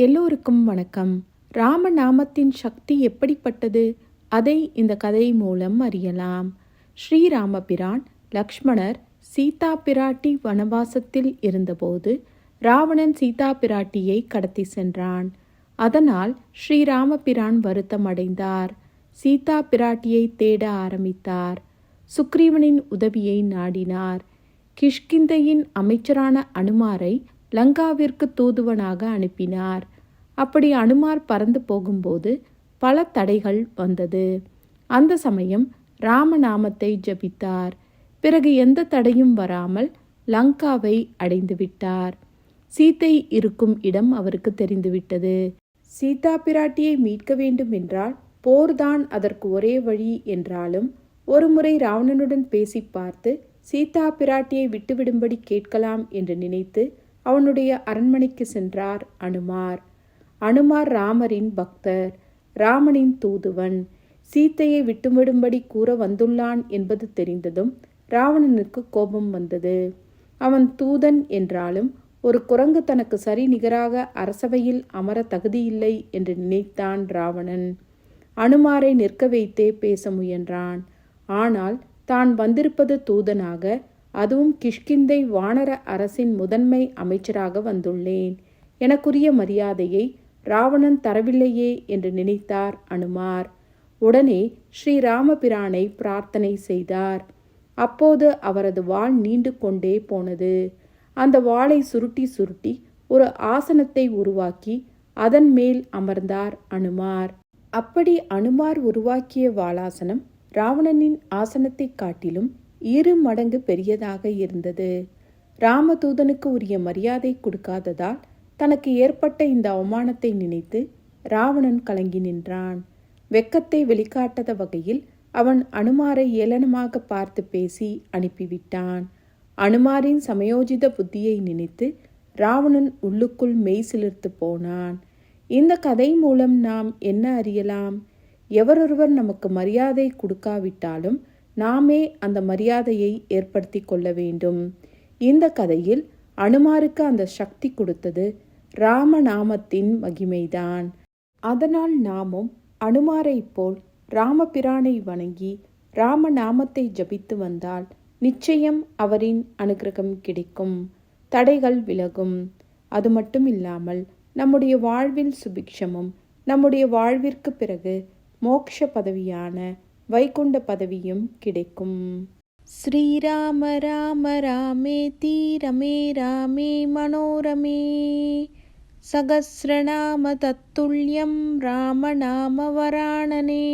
எல்லோருக்கும் வணக்கம். ராமநாமத்தின் சக்தி எப்படிப்பட்டது? அதை இந்த கதை மூலம் அறியலாம். ஸ்ரீராமபிரான் லக்ஷ்மணர் சீதா பிராட்டி வனவாசத்தில் இருந்தபோது ராவணன் சீதா பிராட்டியை கடத்தி சென்றான். அதனால் ஸ்ரீராமபிரான் வருத்தம் அடைந்தார் சீதா பிராட்டியை தேட ஆரம்பித்தார். சுக்ரீவனின் உதவியை நாடினார். கிஷ்கிந்தையின் அமைச்சரான அனுமாரை லங்காவிற்கு தூதுவனாக அனுப்பினார். அப்படி அனுமார் பறந்து போகும்போது பல தடைகள் வந்தது. அந்த சமயம் ராமநாமத்தை ஜபித்தார். பிறகு எந்த தடையும் வராமல் லங்காவை அடைந்து விட்டார். சீத்தை இருக்கும் இடம் அவருக்கு தெரிந்துவிட்டது சீதா பிராட்டியை மீட்க வேண்டும் என்றால் போர்தான் அதற்கு ஒரே வழி என்றாலும் ஒருமுறை ராவணனுடன் பேசி பார்த்து சீதா பிராட்டியை விட்டுவிடும்படி கேட்கலாம் என்று நினைத்து அவனுடைய அரண்மனைக்கு சென்றார் அனுமார். அனுமார் ராமரின் பக்தர். ராமனின் தூதுவன். சீத்தையை விட்டுவிடும்படி கூற வந்துள்ளான் என்பது தெரிந்ததும் ராவணனுக்கு கோபம் வந்தது. அவன் தூதன் என்றாலும் ஒரு குரங்கு தனக்கு சரி நிகராக அரசவையில் அமர தகுதியில்லை என்று நினைத்தான் ராவணன். அனுமாரை நிற்க வைத்தே பேச முயன்றான். ஆனால் தான் வந்திருப்பது தூதனாக அதுவும் கிஷ்கிந்தை வானர அரசின் முதன்மை அமைச்சராக வந்துள்ளேன். எனக்குரிய மரியாதையை ராவணன் தரவில்லையே என்று நினைத்தார் அனுமார். உடனே ஸ்ரீராமபிரானை பிரார்த்தனை செய்தார். அப்போது அவரது வாள் நீண்டு கொண்டே போனது. அந்த வாளை சுருட்டி சுருட்டி ஒரு ஆசனத்தை உருவாக்கி அதன் மேல் அமர்ந்தார் அனுமார். அப்படி அனுமார் உருவாக்கிய வாளாசனம் ராவணனின் ஆசனத்தைக் காட்டிலும் இரு மடங்கு பெரியதாக இருந்தது. ராமதூதனுக்கு உரிய மரியாதை கொடுக்காததால் தனக்கு ஏற்பட்ட இந்த அவமானத்தை நினைத்து ராவணன் கலங்கி நின்றான். வெக்கத்தை வெளிக்காட்டாத வகையில் அவன் அனுமாரை ஏளனமாக பார்த்து பேசி அனுப்பிவிட்டான். அனுமாரின் சமயோஜித புத்தியை நினைத்து ராவணன் உள்ளுக்குள் மெய் சிலிர்த்து போனான். இந்த கதை மூலம் நாம் என்ன அறியலாம்? எவரொருவர் நமக்கு மரியாதை கொடுக்காவிட்டாலும் நாமே அந்த மரியாதையை ஏற்படுத்தி கொள்ள வேண்டும். இந்த கதையில் அனுமாருக்கு அந்த சக்தி கொடுத்தது ராமநாமத்தின் மகிமைதான். அதனால் நாமும் அனுமாரை போல் ராமபிரானை வணங்கி ராமநாமத்தை ஜபித்து வந்தால் நிச்சயம் அவரின் அனுகிரகம் கிடைக்கும். தடைகள் விலகும். அது மட்டும் இல்லாமல் நம்முடைய வாழ்வில் சுபிக்ஷமும் நம்முடைய வாழ்விற்கு பிறகு மோட்ச பதவியான வைகுண்ட பதவியும் கிடைக்கும். ஸ்ரீராம ராம ராமே தீரமே ராமே மனோரமே. சகசிரநாம தத்துல்யம் ராமநாம வராணனே.